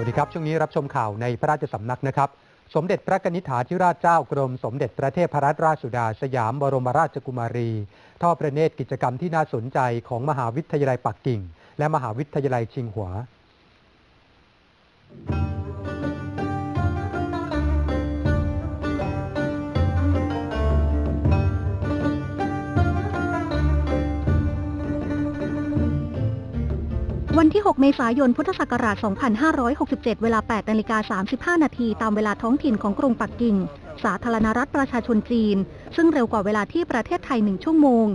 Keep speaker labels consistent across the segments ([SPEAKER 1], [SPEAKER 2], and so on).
[SPEAKER 1] วัสดีครับ ช่วงนี้รับชมข่าวในพระราชสำนักนะครับ สมเด็จพระนิษฐาธิราชเจ้ากรม สมเด็จพระเทพรัตนราชสุดา สยามบรมราชกุมารีทอดพระเนตรกิจกรรมที่น่าสนใจของมหาวิทยาลัยปักกิ่ง และมหาวิทยาลัยชิงหัว
[SPEAKER 2] วันที่ 6 เมษายน พุทธศักราช 2567 เวลา 8 นาฬิกา 35 นาที ตามเวลาท้องถิ่นของกรุงปักกิ่ง สาธารณรัฐประชาชนจีน ซึ่งเร็วกว่าเวลาที่ประเทศไทยหนึ่งชั่วโมง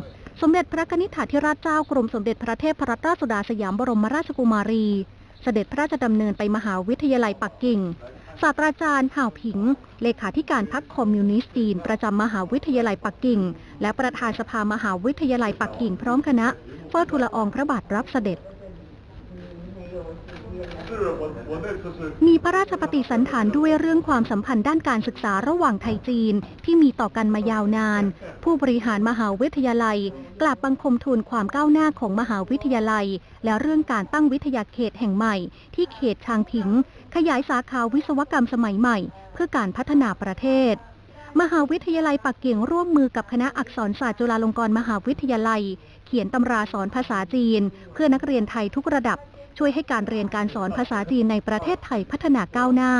[SPEAKER 2] สมเด็จพระนิษฐาธิราชเจ้ากรมสมเด็จพระเทพรัตนราชสุดาสยามบรมราชกุมารี เสด็จพระราชดำเนินไปมหาวิทยาลัยปักกิ่ง ศาสตราจารย์ห่าวผิง เลขาธิการพรรคคอมมิวนิสต์จีน ประจำมหาวิทยาลัยปักกิ่ง และประธานสภามหาวิทยาลัยปักกิ่งพร้อมคณะเฝ้าทูลละอองพระบาทรับเสด็จ มีพระราชปฏิสันฐานด้วยเรื่องความสัมพันธ์ด้านการศึกษาระหว่างไทยจีนที่มีต่อกันมายาวนาน ผู้บริหารมหาวิทยาลัย กราบบังคมทูลความก้าวหน้าของมหาวิทยาลัย และเรื่องการตั้งวิทยาเขตแห่งใหม่ ที่เขตชางผิง ขยายสาขาวิศวกรรมสมัยใหม่ เพื่อการพัฒนาประเทศมหาวิทยาลัยปักกิ่งร่วมมือกับคณะอักษรศาสตร์จุฬาลงกรณ์มหาวิทยาลัย เขียนตำราสอนภาษาจีน เพื่อนักเรียนไทยทุกระดับ ช่วยให้การเรียนการสอนภาษาจีนในประเทศไทยพัฒนาก้าวหน้า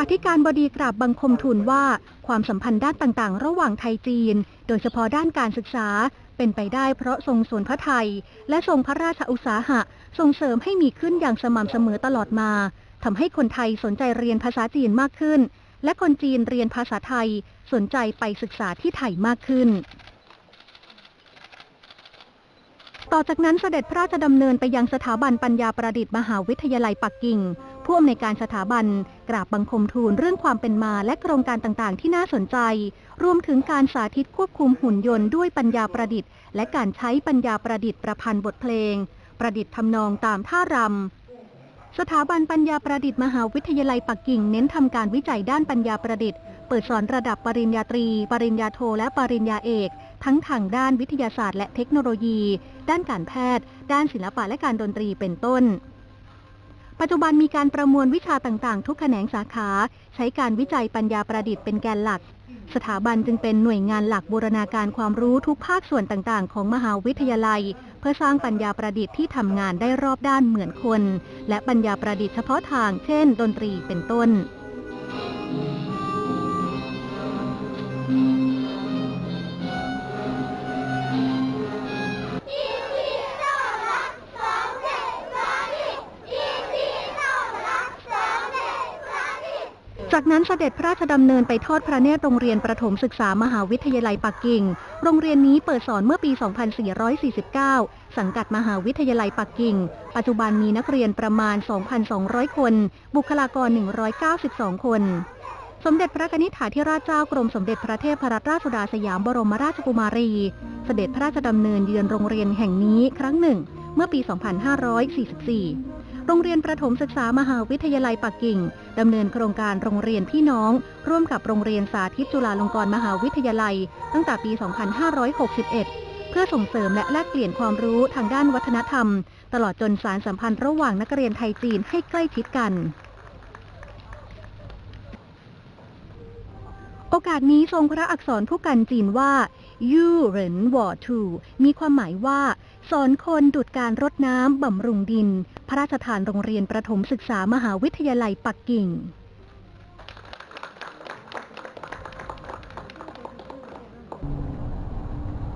[SPEAKER 2] อธิการบดีกราบบังคมทูลว่า ความสัมพันธ์ด้านต่างๆ ระหว่างไทยจีน โดยเฉพาะด้านการศึกษาเป็นไปได้เพราะทรงสวนพระไทย และทรงพระราชอุตสาหะส่งเสริมให้มีขึ้นอย่างสม่ำเสมอตลอดมาทำให้คนไทยสนใจเรียนภาษาจีนมากขึ้น และคนจีนเรียนภาษาไทยสนใจไปศึกษาที่ไทยมากขึ้น ต่อจากนั้นเสด็จพระราชดำเนินไปยังสถาบันปัญญาประดิษฐ์มหาวิทยาลัยปักกิ่ง ผู้อำนวยการสถาบันกราบบังคมทูลเรื่องความเป็นมาและโครงการต่างๆ ที่น่าสนใจ รวมถึงการสาธิตควบคุมหุ่นยนต์ด้วยปัญญาประดิษฐ์ และการใช้ปัญญาประดิษฐ์ประพันธ์บทเพลง ประดิษฐ์ทำนองตามท่ารำสถาบันปัญญาประดิษฐ์มหาวิทยาลัยปักกิ่งเน้นทำการวิจัยด้านปัญญาประดิษฐ์ เปิดสอนระดับปริญญาตรี ปริญญาโท และปริญญาเอก ทั้งทางด้านวิทยาศาสตร์และเทคโนโลยี ด้านการแพทย์ ด้านศิลปะและการดนตรีเป็นต้น ปัจจุบันมีการประมวลวิชาต่างๆ ทุกแขนงสาขา ใช้การวิจัยปัญญาประดิษฐ์เป็นแกนหลัก สถาบันจึงเป็นหน่วยงานหลักบูรณาการความรู้ทุกภาคส่วนต่างๆ ของมหาวิทยาลัย เพื่อสร้างปัญญาประดิษฐ์ที่ทำงานได้รอบด้านเหมือนคน และปัญญาประดิษฐ์เฉพาะทาง เช่น ดนตรีเป็นต้น จากนั้นเสด็จพระราชดำเนินไปทอดพระเนตรโรงเรียนประถมศึกษามหาวิทยาลัยปักกิ่ง โรงเรียนนี้เปิดสอนเมื่อปี 2449 สังกัดมหาวิทยาลัยปักกิ่ง ปัจจุบันมีนักเรียนประมาณ 2,200 คน บุคลากร 192 คน สมเด็จพระนิษฐาธิราชเจ้ากรมสมเด็จพระเทพรัตนราชสุดาสยามบรมราชกุมารี เสด็จพระราชดำเนินเยือนโรงเรียนแห่งนี้ครั้งหนึ่ง เมื่อปี 2544 โรงเรียนประถมศึกษามหาวิทยาลัยปักกิ่งดำเนินโครงการโรงเรียนพี่น้อง ร่วมกับโรงเรียนสาธิตจุฬาลงกรณ์มหาวิทยาลัย ตั้งแต่ปี 2561 เพื่อส่งเสริมและแลกเปลี่ยนความรู้ทางด้านวัฒนธรรม ตลอดจนสารสัมพันธ์ระหว่างนักเรียนไทยจีนให้ใกล้ชิดกันโอกาสนี้ทรงพระอักษรผู้กันจีนว่ายู่เหรินวอถูมีความหมายว่า สอนคนดุดการรดน้ำบำรุงดิน พระราชทานโรงเรียนประถมศึกษามหาวิทยาลัยปักกิ่ง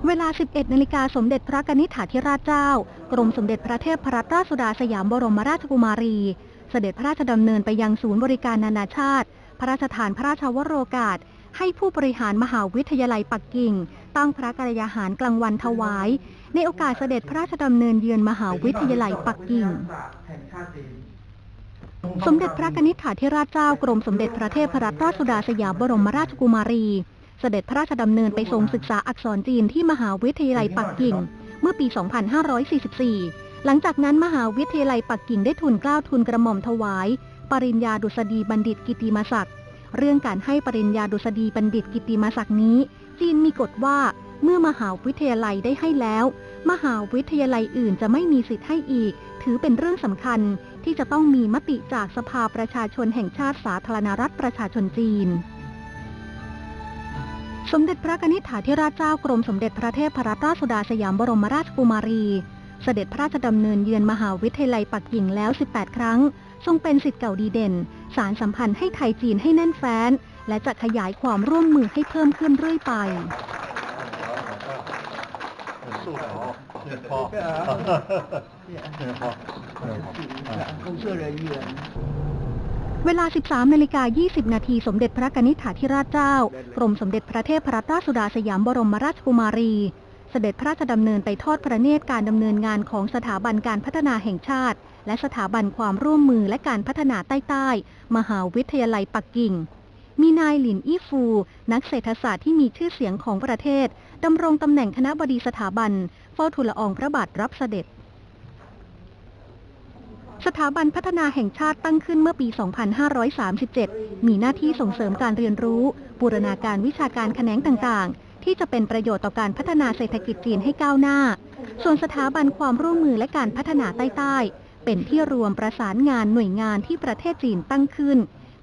[SPEAKER 2] เวลา 11นาฬิกาสมเด็จพระกนิษฐาธิราชเจ้า กรมสมเด็จพระเทพรัตนราชสุดาสยามบรมราชกุมารี เสด็จพระราชดำเนินไปยังศูนย์บริการนานาชาติ พระราชทานพระราชวโรกาส ให้ผู้บริหารมหาวิทยาลัยปักกิ่ง ตั้งพระกรยาหารกลางวันถวาย ในโอกาสเสด็จพระราชดำเนินเยือนมหาวิทยาลัยปักกิ่ง สมเด็จพระนิษฐาธิราชเจ้ากรมสมเด็จพระเทพรัตนราชสุดาสยามบรมราชกุมารี เสด็จพระราชดำเนินไปทรงศึกษาอักษรจีนที่มหาวิทยาลัยปักกิ่ง เมื่อปี 2544 หลังจากนั้นมหาวิทยาลัยปักกิ่งได้ทุนกล้าวทุนกระหม่อมถวาย ปริญญาดุษฎีบัณฑิตกิติมศักดิ์ เรื่องการให้ปริญญาดุษฎีบัณฑิตกิติมศักดิ์นี้ จีนมีกฎว่า เมื่อมหาวิทยาลัยได้ให้แล้ว มหาวิทยาลัยอื่นจะไม่มีสิทธิ์ให้อีก ถือเป็นเรื่องสำคัญที่จะต้องมีมติจากสภาประชาชนแห่งชาติสาธารณรัฐประชาชนจีน สมเด็จพระนิษฐาธิราชเจ้ากรมสมเด็จพระเทพรัตนราชสุดาสยามบรมราชกุมารี เสด็จพระราชดำเนินเยือนมหาวิทยาลัยปักกิ่งแล้ว 18 ครั้ง ทรงเป็นสิทธิ์เก่าดีเด่น สารสัมพันธ์ให้ไทยจีนให้แน่นแฟ้น และจะขยายความร่วมมือให้เพิ่มขึ้นเรื่อยไปเวลา 13นาฬิกา20 นาที สมเด็จพระกนิษฐาธิราชเจ้า กรมสมเด็จพระเทพรัตนราชสุดาสยามบรมราชกุมารี เสด็จพระราชดำเนินไปทอดพระเนตรการดำเนินงานของสถาบันการพัฒนาแห่งชาติ และสถาบันความร่วมมือและการพัฒนาใต้ใต้มหาวิทยาลัยปักกิ่ง มีนายหลินอี้ฟู นักเศรษฐศาสตร์ที่มีชื่อเสียงของประเทศดำรงตำแหน่งคณะบดีสถาบัน เฝ้าทูลละอองพระบาทรับเสด็จสถาบันพัฒนาแห่งชาติตั้งขึ้นเมื่อปี 2537 มีหน้าที่ส่งเสริมการเรียนรู้ บูรณาการวิชาการแขนงต่างๆ ที่จะเป็นประโยชน์ต่อการพัฒนาเศรษฐกิจจีนให้ก้าวหน้า ส่วนสถาบันความร่วมมือและการพัฒนาใต้ เป็นที่รวมประสานงานหน่วยงานที่ประเทศจีนตั้งขึ้น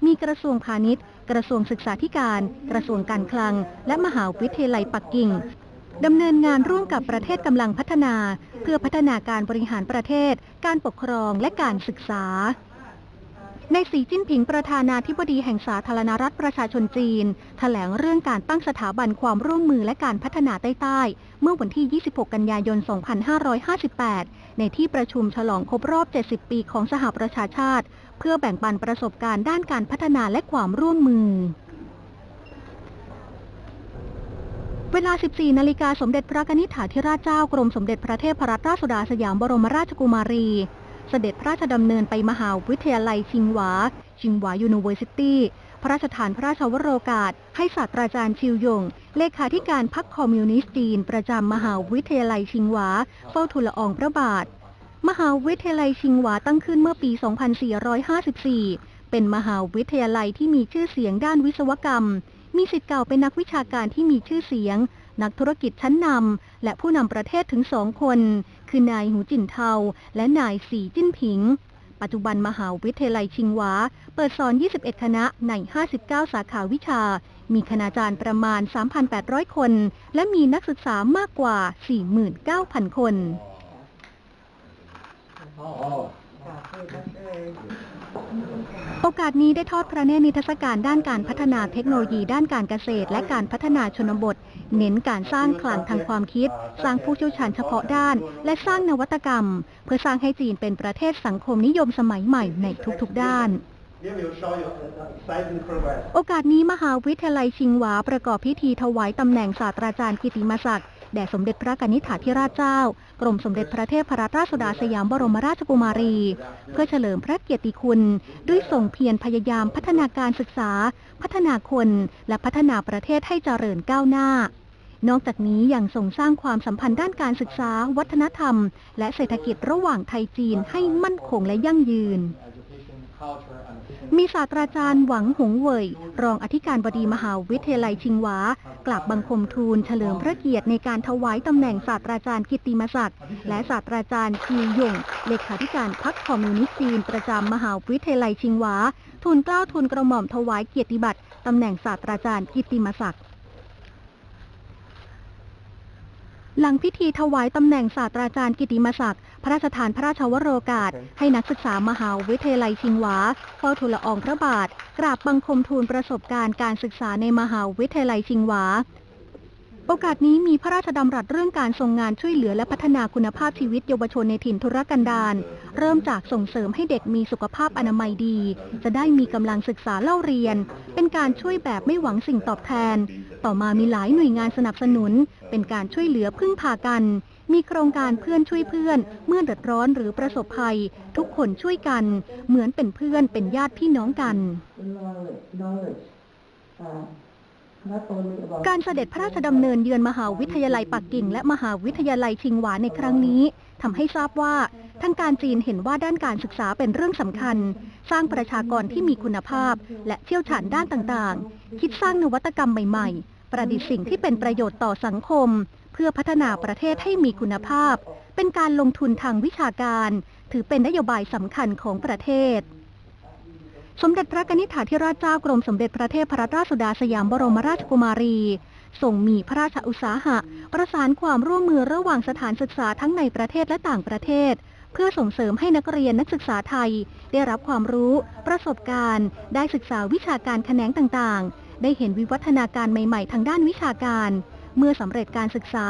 [SPEAKER 2] มีกระทรวงพาณิชย์ กระทรวงศึกษาธิการ กระทรวงการคลัง และมหาวิทยาลัยปักกิ่งดำเนินงานร่วมกับประเทศกำลังพัฒนา เพื่อพัฒนาการบริหารประเทศ การปกครองและการศึกษา ในสีจิ้นผิงประธานาธิบดีแห่งสาธารณรัฐประชาชนจีนแถลงเรื่องการตั้งสถาบันความร่วมมือและการพัฒนาใต้ๆเมื่อวันที่ 26 กันยายน 2558 ในที่ประชุมฉลองครบรอบ 70 ปีของสหประชาชาติ เพื่อแบ่งปันประสบการณ์ด้านการพัฒนาและความร่วมมือเวลา 14 นาฬิกาสมเด็จพระกนิษฐาธิราชเจ้ากรมสมเด็จพระเทพรัตนราชสุดาสยามบรมราชกุมารี เสด็จพระราชดำเนินไปมหาวิทยาลัยชิงหวา ชิงหวายูนิเวอร์ซิตี้ พระราชทานพระราชวโรกาส ให้ศาสตราจารย์ชิวยง เลขาธิการพรรคคอมมิวนิสต์จีน ประจำมหาวิทยาลัยชิงหวา เฝ้าทูลละอองพระบาท มหาวิทยาลัยชิงหวาตั้งขึ้นเมื่อปี 2454 เป็นมหาวิทยาลัยที่มีชื่อเสียงด้านวิศวกรรม มีสิทธิ์เก่าเป็นนักวิชาการที่มีชื่อเสียง นักธุรกิจชั้นนำและผู้นำประเทศถึงสองคน คือนายหูจินเทา และนายสีจิ้นผิง ปัจจุบันมหาวิทยาลัยชิงหวา เปิดสอน 21 คณะใน 59 สาขาวิชา มีคณาจารย์ประมาณ 3,800 คน และมีนักศึกษามากกว่า 49,000 คน โอกาสนี้ได้ทอดพระเนตรนิทรรศการด้านการพัฒนาเทคโนโลยีด้านการเกษตร และการพัฒนาชนบท เน้นการสร้างคลังทางความคิด สร้างผู้เชี่ยวชาญเฉพาะด้าน และสร้างนวัตกรรม เพื่อสร้างให้จีนเป็นประเทศสังคมนิยมสมัยใหม่ในทุกๆด้านโอกาสนี้มหาวิทยาลัยชิงหวาประกอบพิธีถวายตำแหน่งศาสตราจารย์กิติมศักดิ์แด่สมเด็จพระกนิษฐาธิราชเจ้า กรมสมเด็จพระเทพรัตนราชสุดาสยามบรมราชกุมารี เพื่อเฉลิมพระเกียรติคุณ ด้วยส่งเพียรพยายามพัฒนาการศึกษา พัฒนาคน และพัฒนาประเทศให้เจริญก้าวหน้า นอกจากนี้ยังส่งสร้างความสัมพันธ์ด้านการศึกษา วัฒนธรรม และเศรษฐกิจระหว่างไทยจีนให้มั่นคงและยั่งยืน มีศาสตราจารย์หวังหงเว่ย รองอธิการบดีมหาวิทยาลัยชิงหวากราบบังคมทูลเฉลิมพระเกียรติในการถวายตำแหน่งศาสตราจารย์กิตติมศักดิ์และศาสตราจารย์ชีหยงเลขาธิการพรรคคอมมิวนิสต์จีนประจำมหาวิทยาลัยชิงหวาทูลเกล้าทูลกระหม่อมถวายเกียรติบัตรตำแหน่งศาสตราจารย์กิตติมศักดิ์ หลังพิธีถวายตำแหน่งศาสตราจารย์กิติมศักดิ์พระราชทานพระราชวโรกาส ให้นักศึกษามหาวิทยาลัยชิงหวาเฝ้าทูลละอองพระบาท กราบบังคมทูลประสบการณ์การศึกษาในมหาวิทยาลัยชิงหวา โอกาสนี้มีพระราชดำรัสเรื่องการทรงงานช่วยเหลือและพัฒนาคุณภาพชีวิตเยาวชนในถิ่นทุรกันดารเริ่มจากส่งเสริมให้เด็กมีสุขภาพอนามัยดี จะได้มีกำลังศึกษาเล่าเรียน เป็นการช่วยแบบไม่หวังสิ่งตอบแทน ต่อมามีหลายหน่วยงานสนับสนุน เป็นการช่วยเหลือพึ่งพากัน มีโครงการเพื่อนช่วยเพื่อน เมื่อเดือดร้อนหรือประสบภัย ทุกคนช่วยกัน เหมือนเป็นเพื่อนเป็นญาติพี่น้องกัน การเสด็จพระราชดำเนินเยือนมหาวิทยาลัยปักกิ่ง และมหาวิทยาลัยชิงหวาในครั้งนี้ทำให้ทราบว่าทางการจีนเห็นว่าด้านการศึกษาเป็นเรื่องสำคัญ สร้างประชากรที่มีคุณภาพ และเชี่ยวชาญด้านต่างๆ คิดสร้างนวัตกรรมใหม่ๆ ประดิษฐ์สิ่งที่เป็นประโยชน์ต่อสังคม เพื่อพื่อพัฒนาประเทศให้มีคุณภาพ เป็นการลงทุนทางวิชาการ ถือเป็นนโยบายสำคัญของประเทศ สมเด็จพระกนิษฐาธิราชเจ้ากรมสมเด็จพระเทพรัตนราชสุดาสยามบรมราชกุมารีทรงมีพระราชอุตสาหะ ประสานความร่วมมือระหว่างสถานศึกษาทั้งในประเทศและต่างประเทศ เพื่อส่งเสริมให้นักเรียนนักศึกษาไทย ได้รับความรู้ ประสบการณ์ ได้ศึกษาวิชาการแขนงต่างๆ ได้เห็นวิวัฒนาการใหม่ๆ ทางด้านวิชาการ เมื่อสำเร็จการศึกษา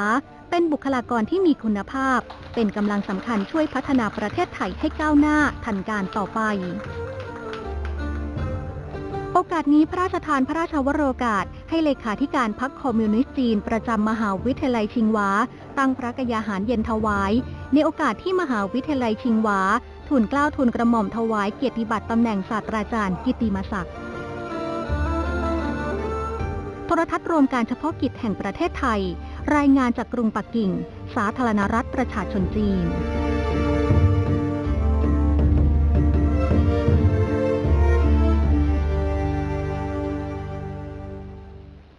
[SPEAKER 2] เป็นบุคลากรที่มีคุณภาพ เป็นกำลังสำคัญช่วยพัฒนาประเทศไทยให้ก้าวหน้าทันการต่อไป โอกาสนี้พระราชทานพระราชวโรกาส ให้เลขาธิการพรรคคอมมิวนิสต์จีน ประจำมหาวิทยาลัยชิงหวา ตั้งพระกยาหารเย็นถวาย ในโอกาสที่มหาวิทยาลัยชิงหวาทูลเกล้าทูลกระหม่อมถวายเกียรติบัตรตำแหน่งศาสตราจารย์กิตติมศักดิ์โทรทัศน์รวมการเฉพาะกิจแห่งประเทศไทย รายงานจากกรุงปักกิ่ง สาธารณรัฐประชาชนจีน